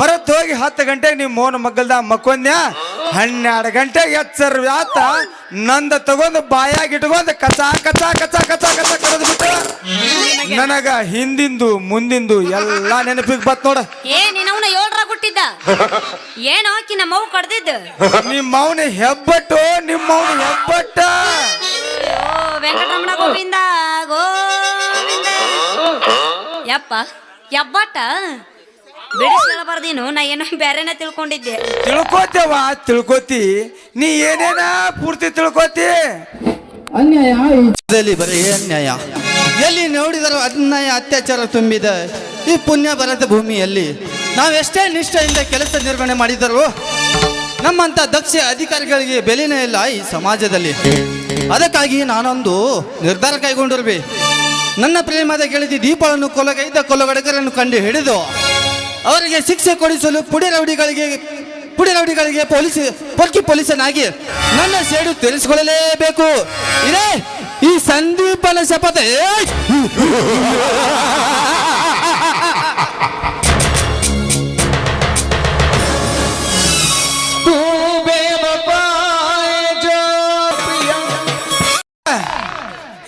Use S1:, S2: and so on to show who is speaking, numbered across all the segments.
S1: ಮರತ್ ಹೋಗಿ ಹತ್ತು ಗಂಟೆಗೆ ನೀವು ಮೋನ ಮಗ್ಗಲ್ದ ಮಕ್ಕೊಂದ್ಯ? ಹನ್ನೆರಡು ಗಂಟೆಗೆ ಎಚ್ಚರ್ ವ್ಯಾತ. ನಂದ ತಗೊಂಡು ಬಾಯಾಗಿಟ್ಕೊಂಡು ಕಚಾ ಕಚಾ ಕಚಾ ಕಚಾ ಕಚಾ ಕರೆದು ಬಿಟ್ಟು ನನಗ. ಹಿಂದಿಂದು ಮುಂದಿಂದು ಎಲ್ಲ ನೆನಪಿಗೆ ಬತ್ ನೋಡ.
S2: ಏ ನಿನ್ನವನ ಏಳ್ರ ಕೊಟ್ಟಿದ್ದ? ಏನು ಆಕಿ ನಮ್ಮ ಅವ್ವ ಕಡ್ದಿದ್ದ?
S1: ನಿಮ್ಮ ಮೌನ ಹೆಬ್ಬಟ್ಟು ನಿಮ್ಮ ಮೌನ ಹೆಬ್ಬಟ್ಟ.
S2: ಓ ವೆಂಕಟರಮಣ ಗೋವಿಂದ ಗೋವಿಂದ. ಯಪ್ಪ ಯಬ್ಬಟ್ಟ ಬಿಡಿಸ್ಕೊಳ್ಬಾರ್ದೇನು ನಾ ಏನೋ ಬೇರೆನ ತಿಳ್ಕೊಂಡಿದ್ದೆ.
S1: ತಿಳ್ಕೊತೇವ ತಿಳ್ಕೊತಿ. ನೀ ಏನೇನ ಪೂರ್ತಿ ತಿಳ್ಕೊತಿ?
S3: ಅನ್ಯಾಯ.
S4: ಬರೀ ಅನ್ಯಾಯ. ಎಲ್ಲಿ ನೋಡಿದರೂ ಅನ್ಯಾಯ ಅತ್ಯಾಚಾರ ತುಂಬಿದ. ಈ ಪುಣ್ಯ ಬರದ ಭೂಮಿಯಲ್ಲಿ ನಾವೆಷ್ಟೇ ನಿಷ್ಠೆಯಿಂದ ಕೆಲಸ ನಿರ್ವಹಣೆ ಮಾಡಿದರೂ ನಮ್ಮಂಥ ದಕ್ಷ ಅಧಿಕಾರಿಗಳಿಗೆ ಬೆಲೆನೇ ಇಲ್ಲ ಈ ಸಮಾಜದಲ್ಲಿ. ಅದಕ್ಕಾಗಿ ನಾನೊಂದು ನಿರ್ಧಾರ ಕೈಗೊಂಡಿರ್ಬಿ ನನ್ನ ಪ್ರೇಮದ ಗೆಳತಿ ದೀಪಗಳನ್ನು ಕೊಲಗೈದ ಕೊಲಗಡಕರನ್ನು ಕಂಡು ಹಿಡಿದು ಅವರಿಗೆ ಶಿಕ್ಷೆ ಕೊಡಿಸಲು ಪುಡಿ ರೌಡಿಗಳಿಗೆ ಪುಡಿ ರೌಡಿಗಳಿಗೆ ಪೊಲೀಸ್ ಪೊಲ್ಕಿ ಪೊಲೀಸನಾಗಿ ನನ್ನ ಸೇಡು ತಿಳಿಸಿಕೊಳ್ಳಲೇಬೇಕು ಇದೇ ಈ ಸಂದೀಪನ ಶಪಥ, ಏಯ್!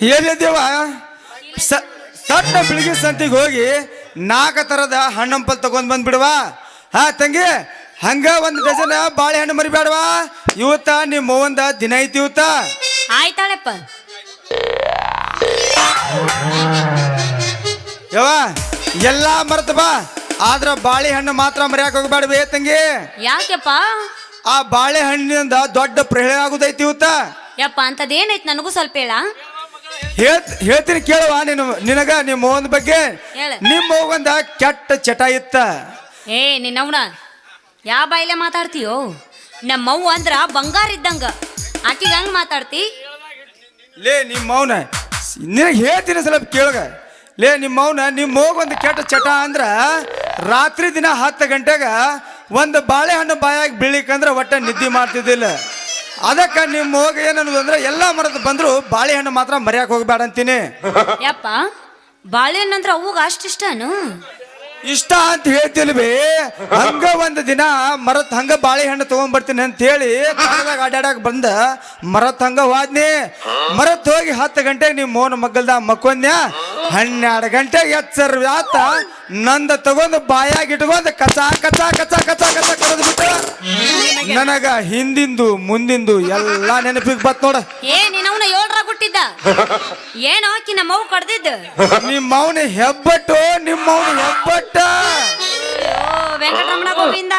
S1: ಏನಿದ್ದೇವ ಸಣ್ಣ ಬೆಳಿಗ್ಗೆ ಸಂತಿಗೆ ಹೋಗಿ ನಾಲ್ಕು ಥರದ ಹಣ್ಣಂಪಲ್ ತಗೊಂಡ್ ಬಂದ್ಬಿಡುವ. ಹಾ ತಂಗಿ ಹಂಗ ಒಂದು ಡಜನ್ ಬಾಳೆಹಣ್ಣು ಮರಿಬೇಡವಾ ಇವತ್ತ ನಿಮ್ಮ ಅವ್ವಂದ ದಿನ ಐತಿ ಇವತ್ತ.
S2: ಆಯ್ತಾಳಪ್ಪ.
S1: ಯವ್ವ ಎಲ್ಲ ಮರ್ತ ಬಾ. ಆದ್ರ ಬಾಳೆಹಣ್ಣು ಮಾತ್ರ ಮರ್ಯಾಕ ಹೋಗ್ಬೇಡವೇ ತಂಗಿ.
S2: ಯಾಕೆಪ್ಪ?
S1: ಆ ಬಾಳೆಹಣ್ಣಿನಿಂದ ದೊಡ್ಡ ಪ್ರಳಯ ಆಗುದೈತಿ ಇವತ್ತ.
S2: ಯಪ್ಪ ಅಂತದೇನೈತ್ ನನಗೂ ಸ್ವಲ್ಪ ಹೇಳ್.
S1: ಹೇಳ್ತೀನಿ ಕೇಳುವ ನೀನು ನಿನಗ ನಿಮ್ಮ ಅವ್ವನ ಬಗ್ಗೆ. ನಿಮ್ಮ ಅವ್ವಂದ ಕೆಟ್ಟ ಚಟ ಇತ್ತ.
S2: ಏ ನಿನ್ನವ್ನ ಯಾವ ಬಾಯಿಲೆ ಮಾತಾಡ್ತೀಯೋ? ನಮ್ಮವ್ವ ಅಂದ್ರ ಬಂಗಾರ ಇದ್ದಂಗ. ಆಕಿಗೆ ಹಂಗ ಮಾತಾಡ್ತಿ?
S1: ಲೇ ನಿಮ್ಮ ಮೌನ ನಿನಗೆ ಹೇಳ್ತೀನಿ ಸ್ವಲ್ಪ ಕೇಳಗ. ಲೇ ನಿಮ್ಮ ಮೌನ ನಿಮ್ಮ ಹೋಗ ಕೆಟ್ಟ ಚಟ ಅಂದ್ರ ರಾತ್ರಿ ದಿನ ಹತ್ತು ಗಂಟೆಗ ಒಂದು ಬಾಳೆಹಣ್ಣು ಬಾಯಾಗಿ ಬೀಳಿಕಂದ್ರೆ ಒಟ್ಟ ನಿದ್ದೆ ಮಾಡ್ತಿದ್ದಿಲ್ಲ. ಅದಕ್ಕೆ ನಿಮ್ಮ ಹೋಗ ಏನನ್ನೋದು ಅಂದ್ರೆ, ಎಲ್ಲ ಮರದ ಬಂದ್ರು ಬಾಳೆಹಣ್ಣು ಮಾತ್ರ ಮರ್ಯಾಕ ಹೋಗ್ಬೇಡ ಅಂತೀನಿ.
S2: ಯಪ್ಪ ಬಾಳೆಹಣ್ಣಂದ್ರ ಅವಾಗ ಅಷ್ಟಿಷ್ಟನು
S1: ಇಷ್ಟ ಅಂತ ಹೇಳ್ತಿಲ್ವಿ ಹಂಗ ಒಂದು ದಿನ ಮರತ್ ಹಂಗ ಬಾಳೆಹಣ್ಣು ತಗೊಂಡ್ ಬರ್ತೀನಿ ಅಂತ ಹೇಳಿ ಅಡ್ಡಾಡಕ್ ಅಡ್ಯಾಡಕ್ ಬಂದ. ಮರತ್ ಹಂಗ ಹೋದ್ನಿ. ಮರತ್ ಹೋಗಿ ಹತ್ತು ಗಂಟೆಗೆ ನೀವು ಮೋನ ಮಗ್ಗಲ್ದ ಮಕ್ಕೊಂದ್ಯ. ಹನ್ನೆರಡು ಗಂಟೆಗೆ ಎಚ್ಚರ ವ್ಯಾತ. ನಂದ ತಗೊಂಡು ಬಾಯಾಗಿ ಇಟ್ಕೊಂಡು ಕಚಾ ಕಚಾ ಕಚಾ ಕಚಾ ಕಚಾ ಕರೆದು ಬಿಟ್ಟು. ನನಗ. ಹಿಂದಿಂದು ಮುಂದಿಂದು ಎಲ್ಲ ನೆನಪಿಗೆ ಬತ್ ನೋಡ.
S2: ಏ ನಿನ್ನವನ ಏಳ್ರ? ಹುಟ್ಟಿದ್ದ ಏನೋ ಆಕಿ ನಮ್ಮ ಅವ್ವ ಕಡ್ದಿದ್ದು?
S1: ನಿಮ್ಮ ಮೌನ ಹೆಬ್ಬಟ್ಟು ನಿಮ್ಮ ಹೆಬ್ಬಟ್ಟ.
S2: ಓ ವೆಂಕಟರಮಣ ಗೋವಿಂದ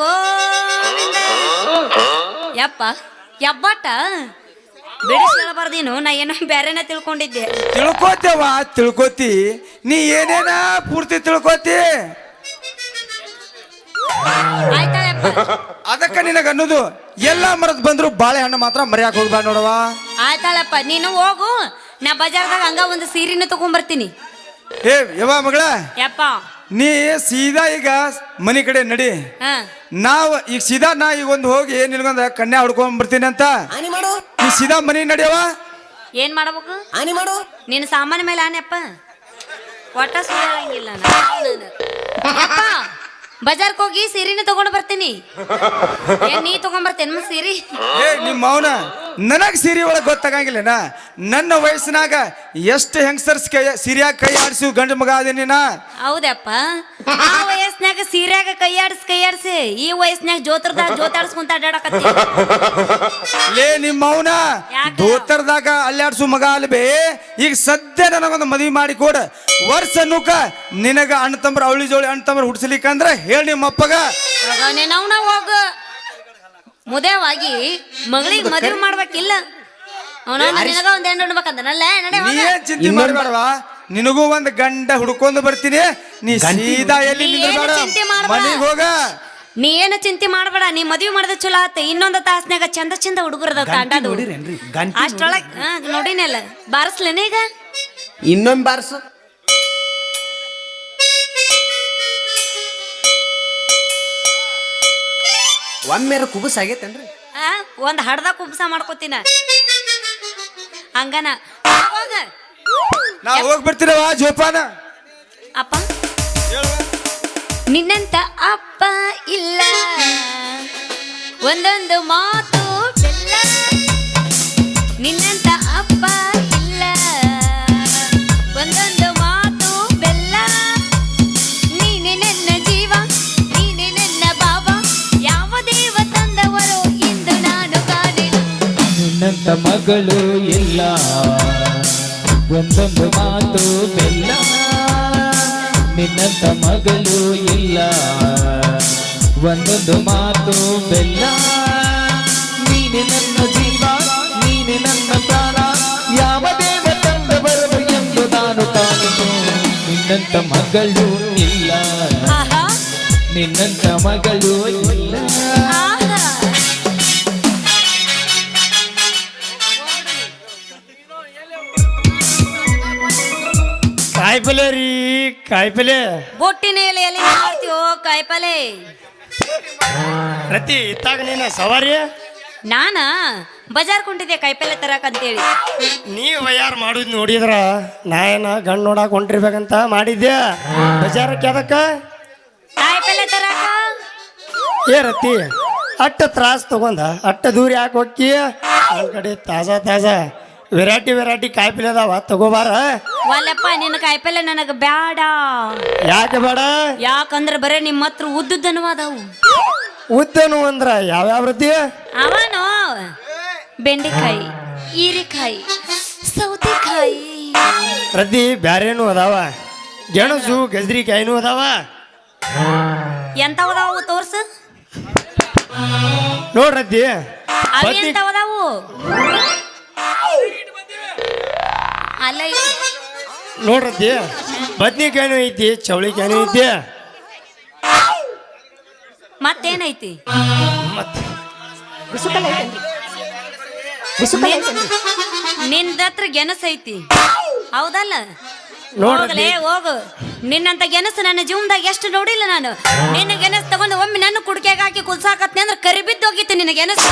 S2: ಗೋವಿಂದ. ಯಪ್ಪ ಹೆಬ್ಬಟ್ಟ? ಬಿಡಿಸ್ಕೊಳ್ಬಾರ್ದೇನು ನಾ ಏನೋ ಬೇರೆನ ತಿಳ್ಕೊಂಡಿದ್ದೆ.
S1: ತಿಳ್ಕೊತೇವಾ ತಿಳ್ಕೊತಿ. ನೀ ಏನೇನ ಪೂರ್ತಿ ತಿಳ್ಕೊತಿ?
S2: ಆಯ್ತಾಳಪ್ಪ
S1: ಅದಕ್ಕ ನಿನಗ ಅನ್ನೋದು ಎಲ್ಲ ಮರದ್ ಬಂದ್ರು ಬಾಳೆಹಣ್ಣು ಮಾತ್ರ ಮರ್ಯಾಕ ಹೋಗ್ಬೇಡ ನೋಡವ
S2: ಆಯ್ತಾಳಪ್ಪ ನೀನು ಹೋಗು. ನಾ ಬಜಾರ್ದಾಗ ಹಂಗ ಒಂದು ಸೀರೆನ ತಗೊಂಡ್ಬರ್ತೀನಿ
S1: ಏ ಯವ ಮಗಳ.
S2: ಯಪ್ಪ.
S1: ನೀ ಸೀದಾ ಈಗ ಮನಿ ಕಡೆ ನಡಿ.
S2: ಹಾ.
S1: ನಾವ್ ಈಗ ಸೀದಾ ನಾ ಈಗ ಒಂದು ಹೋಗಿ ನಿನ್ಗೊಂದ ಕನ್ಯಾ ಹುಡ್ಕೊಂಡ್ ಬರ್ತೀನಿ ಅಂತ.
S5: ಆನಿ ಮಾಡು.
S1: ನೀ ಸೀದಾ ಮನಿ ನಡಿಯವ
S2: ಏನ್ ಮಾಡ್ಬೇಕು?
S5: ಆನಿ ಮಾಡು.
S2: ನೀನು ಸಾಮಾನ್ಯ ಮೇಲೆ ಆನೆಪ್ಪ ಒಟ್ಟ ಸುಳ್ಳಂಗಿಲ್ಲ ಯಪ್ಪ ಬಜಾರ್ಕ್ ಹೋಗಿ ಸೀರೆನ ತಗೊಂಡು ಬರ್ತೀನಿ. ಏನ್ ನೀ ತಗೊಂಡ್ ಬರ್ತೇನೆ ಸೀರಿ?
S1: ಏ ನಿಮ್ಮ ಅವನ ನನಗ್ ಸೀರೆ ಒಳಗ್ ಗೊತ್ತಾಗಂಗಿಲ್ಲನ? ನನ್ನ ವಯಸ್ಸಿನಾಗ ಎಷ್ಟು ಹೆಂಗಸರ್ಸ್ ಕೈ ಸೀರಿಯಾಗ ಕೈ ಆಡಿಸಿ ಗಂಡು ಮಗ ಅದೇನಿ ನಾ
S2: ಹೌದಪ್ಪ ಆ ವಯಸ್ನ್ಯಾಗ ಸೀರ್ಯಾಗ ಕೈ ಆಡಿಸಿ ಈ ವಯಸ್ಸಿನಾಗ ಜೋತ್ರದಾಗ ಜೋತಾಡ್ಸ್ಕೊಂತ ಅಡ್ಡಾಡಕತ್ತಿ.
S1: ಲೇ ನಿಮ್ಮ ಅವನ ಜೋತರದಾಗ ಅಲ್ಲಾಡ್ಸು ಮಗ ಅಲ್ಬೇ ಈಗ ಸದ್ಯ ನನಗೊಂದು ಮದುವೆ ಮಾಡಿ ಕೊಡ. ವರ್ಷ ನೂಕ ನಿನಗ ಅಣ್ಣ ತಮ್ಮರ ಅವಳಿ ಜೋಳಿ ಅಣ್ಣ ತಮ್ಮರ ಹುಡ್ಸಲಿಕ್ಕಂದ್ರ ಹೇಳಿ ನಿಮ್ಮ ಅಪ್ಪಗ
S2: ಹೋಗು ಹೋಗ. ಮುದೇವಾಗಿ ಮಗಳಿಗೆ ಮದುವೆ ಮಾಡ್ಬೇಕಿಲ್ಲ. ಅವನ ನಿನಗ ಒಂದ್ ಹೆಣ್ಣು
S1: ನೀ. ಏನ್ ಚಿಂತೆ ಮಾಡಬೇಡವಾ? ನಿನಗೂ ಒಂದ್ ಗಂಡ ಹುಡ್ಕೊಂಡು ಬರ್ತೀನಿ. ನೀ ಸೀದಾ ಎಲ್ಲಿ
S2: ನೀ
S1: ನಿಂದ್ರಬೇಡ?
S2: ಏನು ಚಿಂತೆ ಮಾಡ್ಬೇಡ.
S1: ಮನೆಗೆ ಹೋಗ.
S2: ನೀ ಏನು ಚಿಂತೆ ಮಾಡಬೇಡ? ನೀ ಮದುವೆ ಮಾಡಿದ ಚಲೋ ಆತ. ಇನ್ನೊಂದು ತಾಸ್ನ್ಯಾಗ ಚಂದ ಚಂದ ಹುಡುಗರದ ತಾಂಡದು
S3: ನೋಡಿರೇನ್ರಿ? ಗಂಟಿ
S2: ಅಷ್ಟೊಳಗ್ ಹಾ ನೋಡಿನಲ್ಲ. ಬಾರಿಸ್ಲೇನ ಈಗ?
S5: ಇನ್ನೊಂದ್ ಬಾರ್ಸು. ಒಮ್ಮೆರ ಕುಬಸ್ ಆಗೈತೇನ್ರಿ?
S2: ಆ ಒಂದ್ ಹಡ್ದ ಕುಬ್ಸ ಮಾಡ್ಕೋತೀನ. ಹಂಗನ. ಹೋಗ.
S1: ನಾ ಹೋಗಿ ಜೋಪಾನ.
S2: ಅಪ್ಪ. ನಿನ್ನಂತ ಅಪ್ಪ ಇಲ್ಲ. ಒಂದೊಂದು ಮಾತು ಬೆಲ್ಲ. ನಿನ್ನಂತ ಅಪ್ಪ
S3: ನಿನ್ನಂತ ಮಗಳು ಇಲ್ಲ. ಒಂದೊಂದು ಮಾತು ಬೆಲ್ಲ. ನಿನ್ನಂತ ಮಗಳು ಇಲ್ಲ. ಒಂದೊಂದು ಮಾತು ಬೆಲ್ಲ. ನೀನೆ ನನ್ನ ಜೀವ ನೀನೆ ನನ್ನ ಪ್ರಾಣ. ಯಾವ ದೇವ ತಂದ ಬರಲು ಎಂದು ನಾನು ಕಾಣೆನು ನಿನ್ನಂತ ಮಗಳು ಇಲ್ಲ. ನಿನ್ನಂತ ಮಗಳು ಇಲ್ಲ.
S6: ಕಾಯಿಪಲ್ಲೆ.
S2: ಬೊಟ್ಟಿನ ಎಲೆಯಲ್ಲಿ ಮಾಡ್ತೀವೋ ಕಾಯಿಪಲ್ಲೆ.
S6: ರತಿ ಇತ್ತಾಗ ನೀನ ಸವಾರಿ?
S2: ನಾನ? ಬಜಾರ್ ಕೊಂಡಿದ್ದೆ ಕಾಯಿಪಲ್ಲೆ ತರಕ ಅಂತೇಳಿ.
S6: ನೀ ಯಾರು ಮಾಡುದ್ ನೋಡಿದ್ರ ನಾ ಏನ ಗಂಡು ನೋಡಾ ಹೊಂಟಿರ್ಬೇಕಂತ ಮಾಡಿದ್ದೆ. ಬಜಾರಕ್ಕೆ ಅದಕ್ಕ
S2: ಕಾಯಿಪಲ್ಲೆ ತರಕ.
S6: ಏ ರತಿ ಅಟ್ಟ ತ್ರಾಸ್ ತಗೊಂಡ ಅಟ್ಟ ದೂರ ಯಾಕೆ ಹೋಗಿ ಆ ಕಡೆ ತಾಜಾ ತಾಜಾ ವೆರೈಟಿ ವೆರೈಟಿ ಕಾಯಿಪಲ್ಲೆ ಅದಾವ ತಗೋಬಾರ?
S2: ಒಲ್ಲಪ್ಪ ನಿನ್ನ ಕಾಯಿಪಲ್ಲೆ ನನಗ ಬ್ಯಾಡ.
S6: ಯಾಕೆ ಬೇಡ?
S2: ಯಾಕಂದ್ರೆ ಬರೇ ನಿಮ್ಮ ಹತ್ರ ಉದ್ದುದ್ದನು ಅದಾವು.
S6: ಉದ್ದನು ಅಂದ್ರ ಯಾವ್ಯಾವ ರತಿ
S2: ಅವನು ಬೆಂಡೆಕಾಯಿ ಹೀರೆಕಾಯಿ ಸೌತೆಕಾಯಿ.
S6: ಪ್ರತಿ ಬ್ಯಾರೇನು ಅದಾವ ಗೆಣಸು ಗಜ್ರಿಕಾಯಿನೂ ಅದಾವ.
S2: ಎಂತವದಾವು ತೋರ್ಸು.
S6: ನೋಡ್ರತಿ
S2: ಅವು
S6: ಬದ್ನಿ-
S2: ಎಂತವದಾವು ಅಲ್ಲ.
S6: ನೋಡ್ರತಿ ಬದ್ನಿಕಾಯಿನೂ ಐತಿ ಚವಳಿಕಾಯಿನೂ ಐತಿ.
S2: ಮತ್ತೇನೈತಿ? ಮತ್ನಿಂದ ಹತ್ರ ಗೆಣಸ್ ಐತಿ. ಹೌದಲ್ಲ?
S6: ನೋಡ್ಲೇ
S2: ಹೋಗ್ಲೇ ಹೋಗು. ನಿನ್ನಂತ ಗೆಣಸು ನನ್ನ ಜೀವನದಾಗ ಎಷ್ಟು ನೋಡಿಲ್ಲ ನಾನು. ನಿನ್ನ ಗೆಣಸ್ ತಗೊಂಡು ಒಮ್ಮೆ ನನ್ನ ಕುಡ್ಕೆಗೆ ಹಾಕಿ ಕುಲ್ಸಾಕತ್ನಿ ಅಂದ್ರೆ ಕರಿಬಿದ್ದು ಹೋಗಿತ್ತು ನಿನ್ನ ಗೆಣಸು.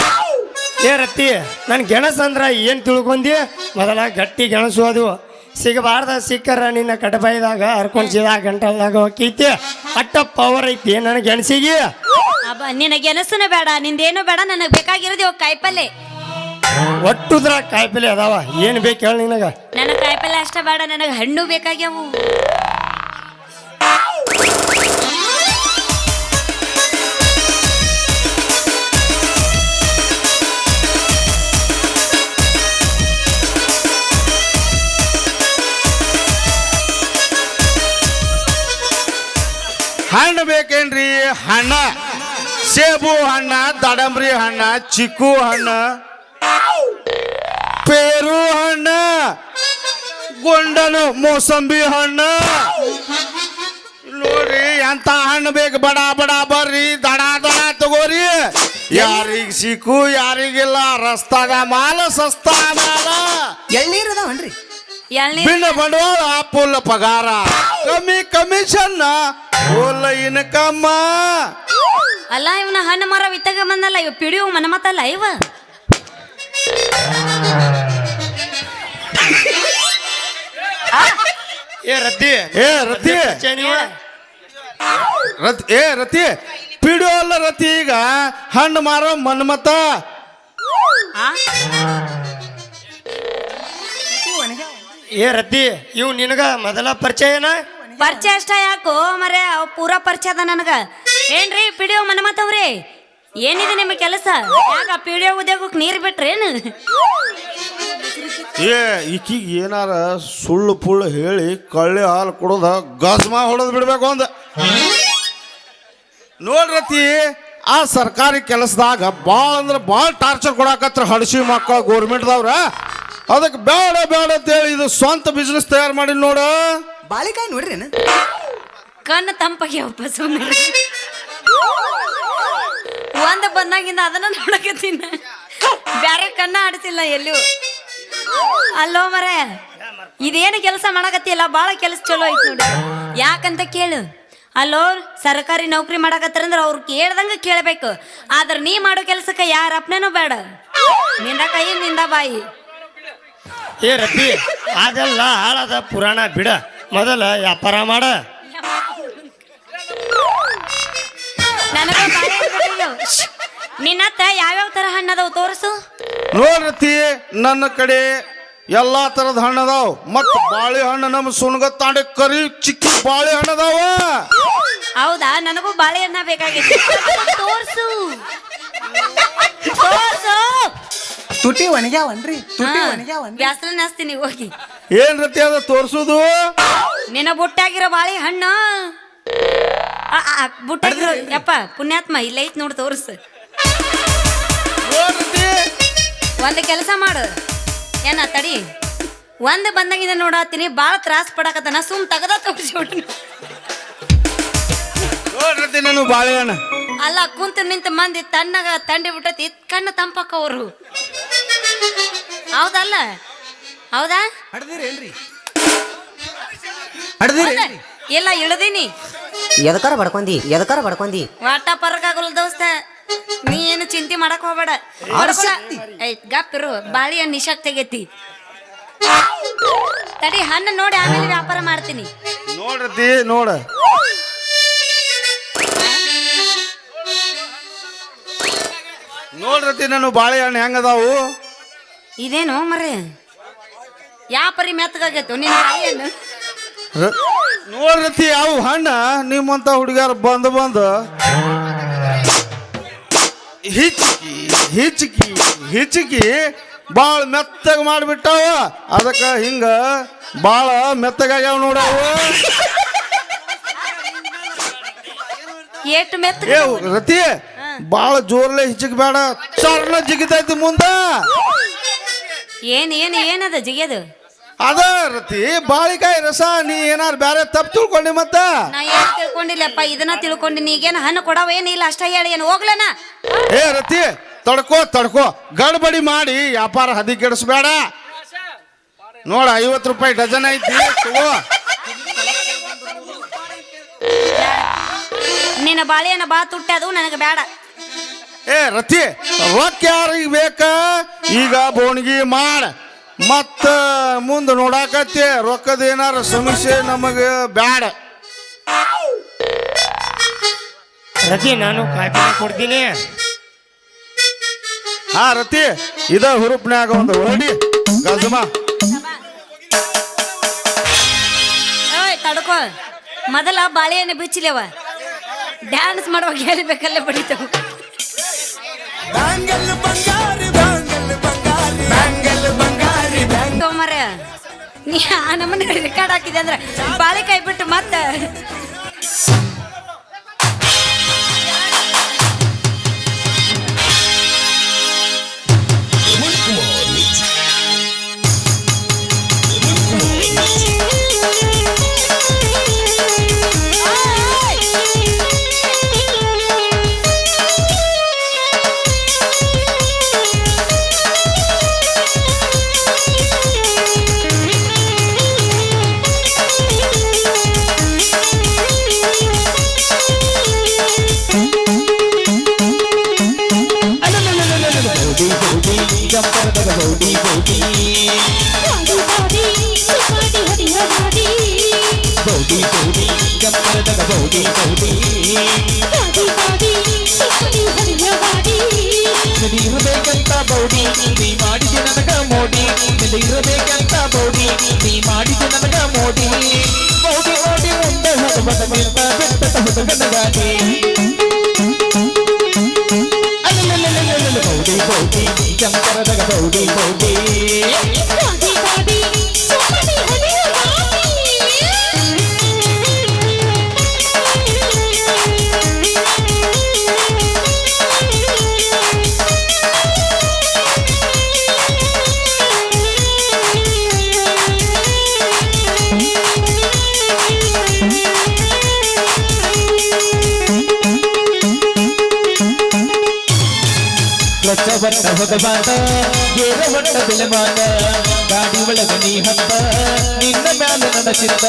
S6: ಏ ರತ್ತಿ ನನ್ನ ಗೆಣಸು ಅಂದ್ರೆ ಏನು ತಿಳ್ಕೊಂಡಿ ಮೊದಲ ಗಟ್ಟಿ ಗೆಣಸು ಅದು. ಸಿಗಬಾರ್ದ ಸಿಕ್ಕರ ನಿನ್ನ ಕಟಬಾಯಿದಾಗ ಹರ್ಕೊಂಡ್ ಸೀದಾ ಗಂಟಲ್ದಾಗ ಹೋಗೈತಿ ಅಟ್ಟ ಪವರ್ ಐತಿ ನನ್ನ ಗೆಣಸಿಗೆ.
S2: ಅಬ್ಬ ನಿನ್ನ ಗೆಣಸನ ಬೇಡ ನಿಂದೇನು ಬೇಡ ನನಗೆ ಬೇಕಾಗಿರೋದು ಇವಾಗ ಕಾಯಿಪಲ್ಲೆ.
S6: ಒಟ್ಟುದ್ರ ಕಾಯಿಪಲ್ಲೆ ಅದಾವ. ಏನು ಬೇಕು ಹೇಳಿ ನಿನಗ.
S2: ನನಗೆ ಕಾಯಿಪಲ್ಲೆ ಅಷ್ಟ ಬೇಡ ನನಗೆ ಹಣ್ಣು ಬೇಕಾಗ್ಯಾವು.
S7: ಹಣ್ಣ. ಸೇಬು ಹಣ್ಣ, ದಾಡಂಬ್ರಿ ಹಣ್ಣ, ಚಿಕ್ಕು ಹಣ್ಣ. ಪೇರು ಹಣ್ಣ. ಗೊಂಡನು ಮೋಸಂಬಿ ಹಣ್ಣ. ನೋಡ್ರಿ ಎಂತ ಹಣ್ಣು ಬೇಕು? ಬಡ ಬಡ, ಬರ್ರಿ. ದಡ ದಡ ತಗೋರಿ. ಯಾರಿಗ ಸಿಕ್ಕು, ಯಾರಿಗಿಲ್ಲ, ರಸ್ತಾಗ ಮಾಲ ಸಸ್ತಾ ಮಾಲ.
S5: ಹಣ್ರಿ
S2: ಎಳ್ನೀರು
S7: ಬಿನ್ನ ಬಂಡವಾಳ ಪುಲ್ಲ ಪಗಾರ. ಕಮ್ಮಿ ಕಮಿಷನ್ ಪುಲ್ಲ ಇನ್ಕಮ್ಮ
S2: ಅಲ್ಲ ಇವನ ಹಣ್ಣು ಮರ ವಿತ್ತಗ ಬಂದಲ್ಲ ಇವ ಪಿಡಿಯು ಮನಮತ್ತಲ್ಲ ಇವ?
S6: ಏ ರತಿ.
S7: ಏ ರತಿ. ಏ ರತಿ. ಪಿಡಿಯೋ ಅಲ್ಲ ರತಿ ಈಗ. ಹಣ್ಣು ಮಾರೋ ಮನ್ಮತ?
S6: ಏ ರತಿ ಇವ್ ನಿನಗ ಮೊದಲ ಪರಿಚಯನ
S2: ಪರಿಚಯ ಅಷ್ಟ ಯಾಕೋ ಮರೆ ಅವ್ ಪೂರ ಪರಿಚಯ ಅದ ನನಗ. ಏನ್ರಿ ಪಿಡಿಯೋ ಮನಮತ್ತವ್ರಿ ಏನಿದೆ ನಿಮ್ಮ ಕೆಲಸ? ಯಾಕ ಪಿಡಿಯೋ ಉದ್ಯೋಗಕ್ಕೆ ನೀರ್ ಬಿಟ್ರೇನು?
S7: ಏ ಈಕಿಗೆ ಏನಾರ ಸುಳ್ಳು ಪುಳ್ಳು ಹೇಳಿ ಕಳ್ಳಿ ಹಾಲು ಕುಡ್ದ ಗಜ್ಮ ಹೊಡೆದು ಬಿಡ್ಬೇಕು ಅಂದ. ನೋಡ್ರತಿ ಆ ಸರ್ಕಾರಿ ಕೆಲಸದಾಗ ಭಾಳ ಅಂದ್ರೆ ಭಾಳ ಟಾರ್ಚರ್ ಕೊಡಾಕತ್ರ ಹಡಸಿ ಮಕ್ಕಳ ಗೋರ್ಮೆಂಟ್ದವ್ರ ಅದಕ್ಕೆ ಬೇಡ ಬೇಡ ಅಂತೇಳಿ ಇದು ಸ್ವಂತ ಬಿಸ್ನೆಸ್ ತಯಾರು ಮಾಡಿ ನೋಡ.
S5: ಬಾಳಿಕಾಯಿ ನೋಡ್ರಿ
S2: ಕಣ್ಣು ತಂಪಾಗ್ಯಾವಪ್ಪ ಸುಮ್ಮನೆ ಒಂದ ಬಂದಾಗಿಂದ ಅದನ್ನ ನೋಡಕತ್ತೀನಿ ಬ್ಯಾರೆ ಕಣ್ಣ ಆಡ್ತಿಲ್ಲ ಎಲ್ಲೂ. ಅಲ್ಲೋ ಮರೆ ಇದೇನು ಕೆಲಸ ಮಾಡಕತ್ತಿಲ್ಲ ಭಾಳ ಕೆಲಸ ಚಲೋ ಐತಿ ನೋಡಿ. ಯಾಕಂತ ಕೇಳು. ಅಲ್ಲೋ ಸರ್ಕಾರಿ ನೌಕರಿ ಮಾಡಕತ್ತಾರಂದ್ರ ಅವ್ರು ಕೇಳ್ದಂಗ ಕೇಳಬೇಕು. ಆದ್ರೆ ನೀ ಮಾಡೋ ಕೆಲಸಕ್ಕೆ ಯಾರ ಅಪ್ನೇನೂ ಬೇಡ. ನಿಂದ ಕೈ ನಿಂದ ಬಾಯಿ.
S6: ಏ ರಬ್ಬಿ ಅದೆಲ್ಲ ಹಾಳದ ಪುರಾಣ ಬಿಡ. ಮೊದಲ ವ್ಯಾಪಾರ ಮಾಡ.
S2: ಯಾವ್ಯಾವ ಶ್ಶ್. ನಿನ್ನ ಹತ್ರ ಯಾವ್ಯಾವ ತರ ಹಣ್ಣದವು ಅದಾವ ತೋರಿಸು
S7: ನೋಡ್ರತಿ ನನ್ನ ಕಡೆ ಎಲ್ಲಾ ತರದ ಹಣ್ಣು ಅದಾವ ಮತ್ ಬಾಳೆಹಣ್ಣು ನಮ್ಮ ಸುಣ್ಗತ್ತಾಂಡೆ ಕರಿ ಚಿಕ್ಕಿ ಬಾಳೆಹಣ್ಣು ಅದಾವ
S2: ಹೌದಾ? ನನಗೂ ಬಾಳೆಹಣ್ಣ ಬೇಕಾಗಿತ್ತು. ತೋರ್ಸು. ತೋರ್ಸು.
S5: ತುಟಿ ಒಣಗ್ಯಾವನ್ರಿ ತುಟಿ ಒಣಗ್ಯಾವನ್ರಿ.
S2: ನಾಸ್ತೀನಿ ಹೋಗಿ.
S7: ಏನ್ ರೀತಿ ಅದ ತೋರ್ಸುದು?
S2: ನಿನ್ನ ಬುಟ್ಟಾಗಿರೋ ಬಾಳೆ ಹಣ್ಣು. ಬುಟ್ಟಾಗಿರೋ ಯಪ್ಪ ಪುಣ್ಯಾತ್ಮ ಇಲ್ಲ ಐತ್ ನೋಡಿ ತೋರ್ಸು. ಒಂದು ಕೆಲಸ ಮಾಡು. ಏನ ತಡಿ. ಒಂದು ಬಂದಾಗಿಂದ ನೋಡತ್ತೀನಿ ಭಾಳ ತ್ರಾಸ ಪಡಕತ್ತಾನ ಸುಮ್ ತಗದ ತೋರಿಸಿ
S7: ನೋಡ್ರತಿ ನಾನು ಬಾಳೆಹಣ್ಣು
S2: ಅಲ್ಲ ಕುಂತು ನಿಂತ ಮಂದಿ ತಣ್ಣಗ ತಂಡಿ ಬಿಟ್ಟತಿ ಕಣ್ಣು ತಂಪಕ್ಕವರು ಹೌದಲ್ಲ? ಹೌದಾ?
S5: ಹಡ್ದಿರೇನ್ರಿ ಹಡ್ದಿರಿ
S2: ಎಲ್ಲ ಇಲ್ಲ ಇಳ್ದೀನಿ.
S8: ಎದಕಾರ ಬಡ್ಕೊಂಡಿ ಎದಕಾರ ಬಡ್ಕೊಂಡಿ
S2: ವಾಟ ಪರಕಾಗಲ್ಲ ದೋಸ್ತ. ನೀ ಏನು ಚಿಂತೆ ಮಾಡಕ್ ಹೋಗ್ಬೇಡ. ವರ್ಷ ಗಪ್ಪಿರು ಬಾಳಿಯ ಹಣ್ಣು ನಿಶಾಕ್ ತೆಗೈತಿ. ತಡಿ ಹಣ್ಣು ನೋಡಿ ಆಮೇಲೆ ವ್ಯಾಪಾರ ಮಾಡ್ತೀನಿ.
S7: ನೋಡ್ರತಿ ನೋಡ. ನೋಡ್ರತಿ ನಾನು ಬಾಳೆಹಣ್ಣು ಹೆಂಗದಾವು
S2: ಇದೇನು ಮರ್ರಿ? ಯಾ ಪರಿ ಮೆತ್ತಗಾಗೈತು?
S7: ರ- ನೋಡ್ರತಿ ಯಾವ ಹಣ್ಣ ನಿಮ್ಮಂತ ಹುಡುಗರು ಬಂದು ಬಂದು. ಹಿಚ್ಕಿ ಹಿಚ್ಕಿ ಹಿಚ್ಕಿ ಭಾಳ ಮೆತ್ತಗೆ ಮಾಡಿಬಿಟ್ಟಾವ. ಅದಕ್ಕೆ ಹಿಂಗ ಭಾಳ ಮೆತ್ತಗಾಗ್ಯಾವ ನೋಡವ
S2: ಏಟ್ ಮೆತ್ತ
S7: ಏ ರತಿ ಭಾಳ ಜೋರ್ಲೆ ಹಿಚ್ಚಕ್ ಬೇಡ. ಚರ್ಣ ಜಿಗಿತೈತಿ ಮುಂದ.
S2: ಏನ್ ಏನು ಏನದ ಜಿಗಿಯದು?
S7: ಅದ ರತಿ ಬಾಳಿಕಾಯಿ ರಸ ನೀ ಏನಾರು ಬೇರೆ ತಪ್ಪು ತಿಳ್ಕೊಂಡಿ ಮತ್ತ?
S2: ನಾ ತಿಳ್ಕೊಂಡಿಲ್ಲಪ್ಪ ಇದನ್ನ ತಿಳ್ಕೊಂಡಿನಿ ಈಗೇನು ಹಣ್ಣು ಕೊಡವ ಏನಿಲ್ಲ ಅಷ್ಟ ಹೇಳಿ ಏನು ಹೋಗ್ಲನ?
S7: ಏ ರತಿ ತಡ್ಕೋ ತಡ್ಕೋ ಗಡ್ಬಡಿ ಮಾಡಿ ವ್ಯಾಪಾರ ಹದಿ ಕೆಡಿಸ್ಬೇಡ ನೋಡ ಐವತ್ತು ರೂಪಾಯಿ ಡಜನ್ ಐತಿ ತಗೋ.
S2: ನಿನ್ನ ಬಾಳೆಹಣ್ಣು ಬಾ ತುಟ್ಟದು ನನಗೆ ಬೇಡ
S7: ಏ ರತಿ ರೊಕ್ಕ ಯಾರಿಗೆ ಬೇಕ? ಈಗ ಬೋಣಿಗಿ ಮಾಡ. ಮತ್ತ ಮುಂದೆ ನೋಡಾಕತ್ತೆ ರೊಕ್ಕದ ಏನಾರ ಸಮಸ್ಯೆ ನಮಗೆ ಬ್ಯಾಡ.
S6: ರತಿ ನಾನು ಕಾಫಿ ಕೊಡ್ತೀನಿ.
S7: ಹಾ ರತಿ ಇದ ಹುರುಪ್ನ್ಯಾಗ ಒಂದು ಹೊರಡಿ ಗಜಮ
S2: ಓಯ್ ತಡ್ಕೋ. ಮೊದಲ ಬಾಳೆಹಣ್ಣು ಬಿಚ್ಚಲಿವ ಡ್ಯಾನ್ಸ್ ಮಾಡುವಾಗ ಹೇಳಬೇಕಲ್ಲೇ ಬಡಿತಾವ. ನೀ ಆ ನಮ್ಮನೆ ರೆಕಾರ್ಡ್ ಹಾಕಿದೆ ಅಂದ್ರೆ ಬಾಳೆಕಾಯಿ ಬಿಟ್ಟು ಮತ್ತೆ
S3: ಬಟ್ಟ ಏರ ಗೇರ ಬೆಲೆ ಬೆಳೆಮಾಟ ಗಾಡಿ ಒಳಗ ನೀ ಹತ್ತ ನಿನ್ನ ಮ್ಯಾಲ ನನ್ನ ಚಿತ್ತ.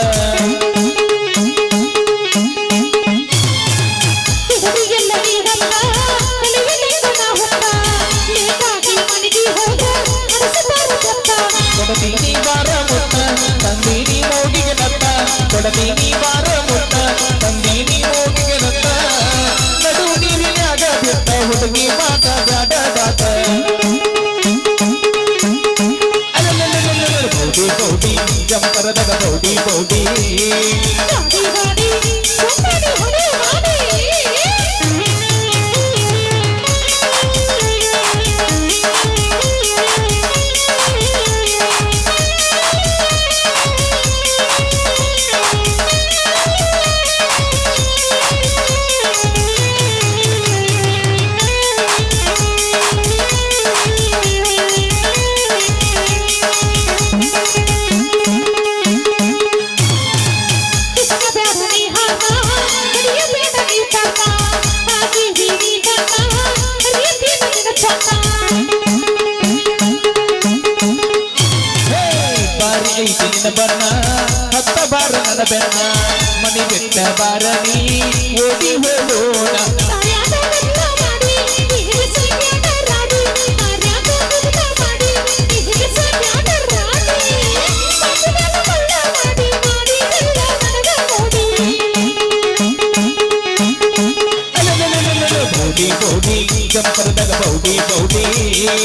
S3: ಬೌಡಿ ಬೌಡಿ ಜಂಪರದಾಗ ಬೌಡಿ ಬೌಡಿ
S1: ಲೇ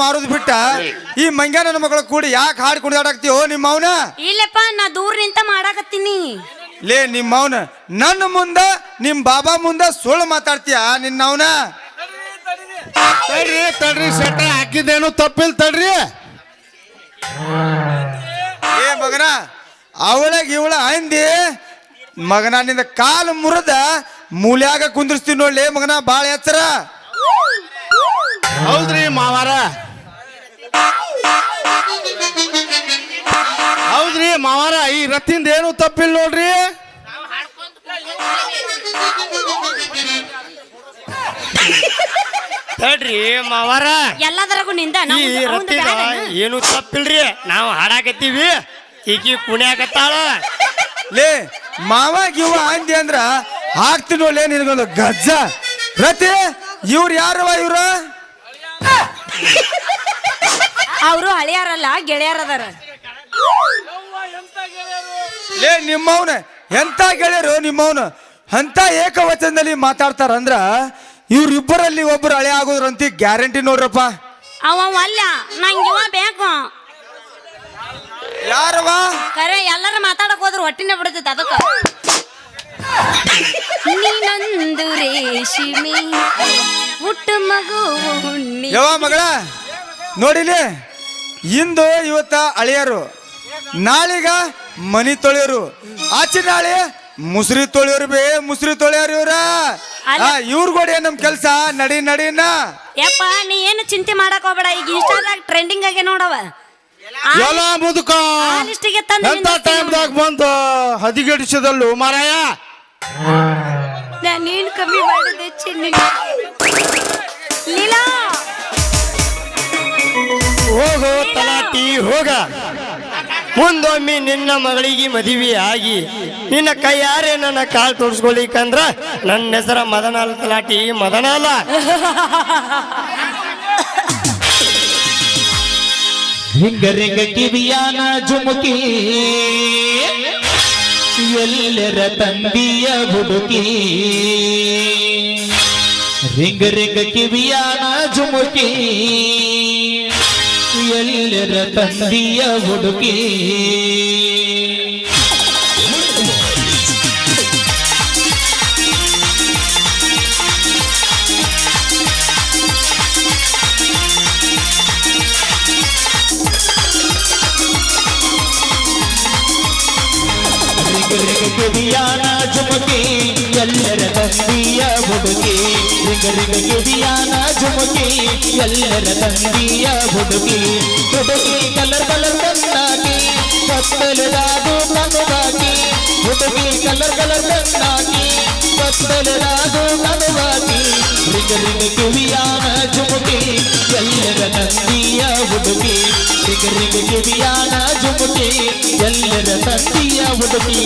S1: ಮಾರೋದು ಬಿಟ್ಟ ಈ ಮಂಗ್ಯ ನನ್ನ ಮಗಳ ಕೂಡಿ ಯಾಕೆ ಹಾಡು ಕುಣಿದಾಡಕ್ತೀವೋ ನಿಮ್ಮ ಅವನ
S2: ಇಲ್ಲಪ್ಪ ನಾ ದೂರ ನಿಂತ ಮಾಡಾಕತ್ತೀನಿ.
S1: ಲೇ ನಿಮ್ಮ ಅವನ ನನ್ನ ಮುಂದ ನಿಮ್ ಬಾಬಾ ಮುಂದ ಸುಳ್ಳು ಮಾತಾಡ್ತೀಯ ನಿನ್ನ ಅವನ
S7: ತಡ್ರಿ ತಡ್ರಿ ಸೆಟ್ರ ಹಾಕಿದ್ದೇನು ತಪ್ಪಿಲ್ ತಡ್ರಿ.
S1: ಏ ಮಗನ ಅವಳಗ್ ಇವಳ ಹಂದಿ ಮಗನ ನಿಂದ ಕಾಲು ಮುರಿದ ಮೂಲ್ಯಾಗ ಕುಂದಿರ್ಸ್ತೀನಿ ನೋಡ್ಲಿ ಮಗನ ಬಾಳ ಎಚ್ಚರ.
S7: ಹೌದ್ರಿ ಮಾವಾರ. ಹೌದ್ರಿ ಮಾವಾರ ಈ ರತ್ತಿಂದ ಏನು ತಪ್ಪಿಲ್ಲ ನೋಡ್ರಿ.
S6: ತಡ್ರಿ ಮಾವಾರ.
S2: ಎಲ್ಲದರಗೂ ನಿಂದ
S6: ಈ ರತ್ತಿದ ಏನು ತಪ್ಪಿಲ್ರಿ? ನಾವು ಹಾಡಾಕತ್ತೀವಿ. ಈಕಿ ಕುಣಿಯಾಕತ್ತಾಳ.
S1: ಲೇ ಮಾವ ಇವ ಅಂದಿ ಅಂದ್ರ ಹಾಕ್ತೀನಿ ನೋಡ್ಲಿ ನಿನಗೊಂದು ಗಜ್ಜ. ರತಿ ಇವ್ರು ಯಾರವ ಇವ್ರ?
S2: ಅವರು ಹಳೆಯಾರಲ್ಲ ಗೆಳೆಯರದಾರ
S1: ಲೇ ನಿಮ್ಮವನ ಎಂತ ಗೆಳೆಯರು ನಿಮ್ಮವನು? ಅಂತ ಏಕವಚನದಲ್ಲಿ ಮಾತಾಡ್ತಾರ ಅಂದ್ರ ಇವ್ರಿಬ್ಬರಲ್ಲಿ ಒಬ್ರು ಹಳೆ ಆಗೋದ್ರಂತಿ ಗ್ಯಾರಂಟಿ ನೋಡ್ರಪ್ಪ.
S2: ಅವ ಅಲ್ಲ ನಂಗೆ ಇವ ಬೇಕು.
S1: ಯಾರವ
S2: ಕರೆ ಎಲ್ಲರೂ ಮಾತಾಡಕ್ ಹೋದ್ರು ಹೊಟ್ಟಿನ ಬಿಡ್ತೈತೆ ಅದಕ್ಕ. ನೀನೊಂದು ರೇಷ್ಮೆ ಹುಟ್ಟು ಮಗು ಹುಣ್ಣಿ.
S1: ಯಾವ ಮಗಳ ನೋಡಿಲಿ? ಇಂದು ಇವತ್ತ ಅಳಿಯರು ನಾಳಿಗ ಮನಿ ತೊಳೆಯೋರು ಆಚೆ ನಾಳೆ ಮುಸ್ರಿ ತೊಳೆಯೋರು ಬೇ ಮುಸ್ರಿ ತೊಳೆಯೋರು ಇವ್ರ. ಇವ್ರ ಗೋಡೆ ನಮ್ ಕೆಲ್ಸ? ನಡಿ ನಡಿನ
S2: ಯಪ್ಪ ನೀ ಏನು ಚಿಂತೆ ಮಾಡಕ್ ಹೋಗ್ಬೇಡ. ಈಗ ಇನ್ಸ್ಟಾದಾಗ ಟ್ರೆಂಡಿಂಗ್ ಆಗಿ ನೋಡವ.
S7: ಎಲ್ಲ ಮುದುಕ.
S2: ಆ ಲಿಸ್ಟಿಗೆ ತಂದು
S7: ಎಂತ ಟೈಮ್ದಾಗ ಬಂದು ಹದಿಗೆಡಿಸಿದಲ್ಲು ಮಾರಾಯ.
S2: ನಾನು ನೀನು ಕಮ್ಮಿ ಮಾಡಿದೆ ಚಿನ್ನ. ಲೀಲಾ!
S6: ಹೋಗೋ ತಲಾಟಿ ಹೋಗ. ಮುಂದೊಮ್ಮೆ ನಿನ್ನ ಮಗಳಿಗೆ ಮದುವೆ ಆಗಿ, ನಿನ್ನ ಕೈಯಾರೆ ನನ್ನ ಕಾಲು ತೋರಿಸ್ಕೊಳಿಕಂದ್ರ ನನ್ನ ಹೆಸರ ಮದನಾಲ ತಲಾಟಿ, ಮದನಾಲ.
S3: ರಿಂಗ ರಿಂಗ ಕಿವಿಯಾನ ಜುಮುಕಿ, ಎಲ್ಲರ ತಂದಿಯ ಹುಡುಕಿ. ರಿಂಗ ರಿಂಗ ಕಿವಿಯಾನ ಜುಮುಕಿ ಎಲ್ಲರ ತಂದಿಯ ಹುಡುಗಿ ರಿಗ ಜುಮಕಿ ಎಲ್ಲರ ತಂದಿಯ ರಿಗ ರಿಗ ಗಿಡಿಯಾನ ಜುಮುಕಿ ಎಲ್ಲರ ತಂದಿಯ ಹುಡುಗಿ ಹುಡುಗಿ ಕಲರ್ ಕಲರ್ ಕಣ್ಣಾಗಿ ಕತ್ತಲದಾದು ಕನುವಾಗಿ ಹುಡುಗಿ ಕಲರ್ ಕಲರ್ ಕಣ್ಣಾಗಿ ಕತ್ತಲದಾದು ಕನುವಾಗಿ ರಿಗ ರಿಗ ಕಿವಿಯಾನ ಜುಮುಕಿ ಎಲ್ಲರ ತಂದಿಯ ಹುಡುಗಿ ರಿಗ ರಿಗ ಕಿವಿಯಾನ ಜುಮುಕಿ ಎಲ್ಲರ ತಂದಿಯ ಹುಡುಗಿ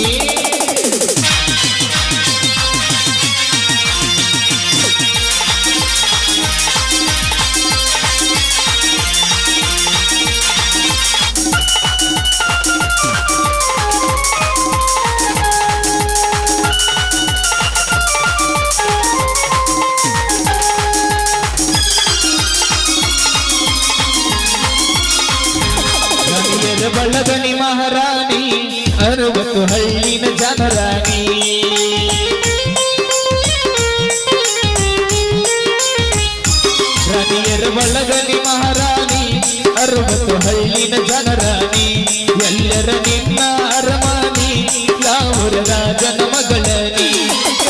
S3: ಊರಿನ ಜನರಾಣಿ ಎಲ್ಲರ ನಿನ್ನ ಅರಮಾನಿ, ಯಾವರ ರಾಜನ ಮಗಳ ನೀ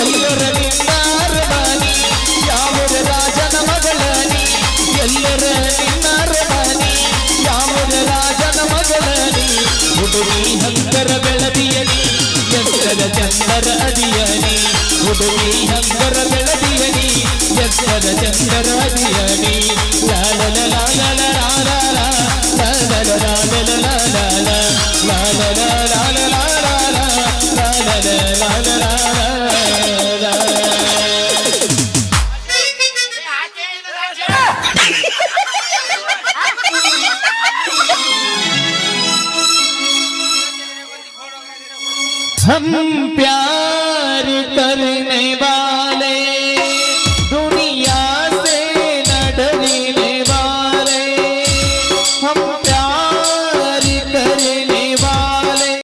S3: ಎಲ್ಲರ ನಿನ್ನ ಅರಮಾನಿ, ಯಾವರ ರಾಜನ ಮಗಳ ನೀ ಎಲ್ಲರ ನಿನ್ನ ಅರಮಾನಿ, ಯಾವರ ರಾಜನ ಮಗಳ ನೀ ಹುಡುಗಿ ಹಂತರ ಬೆಳದಿಯನಿ ಎತ್ತದ ಚಂದರ ಅಡಿಯನಿ ಹುಡುಗಿ ಹಂತರ ಬೆಳದಿಯನಿ ಎತ್ತದ ಚಂದರ ಅಡಿಯನಿ ಲಾಲ ಲಾಲ ಲಾಲ ಲಾಲ. ಹಂಪ್ಯಾ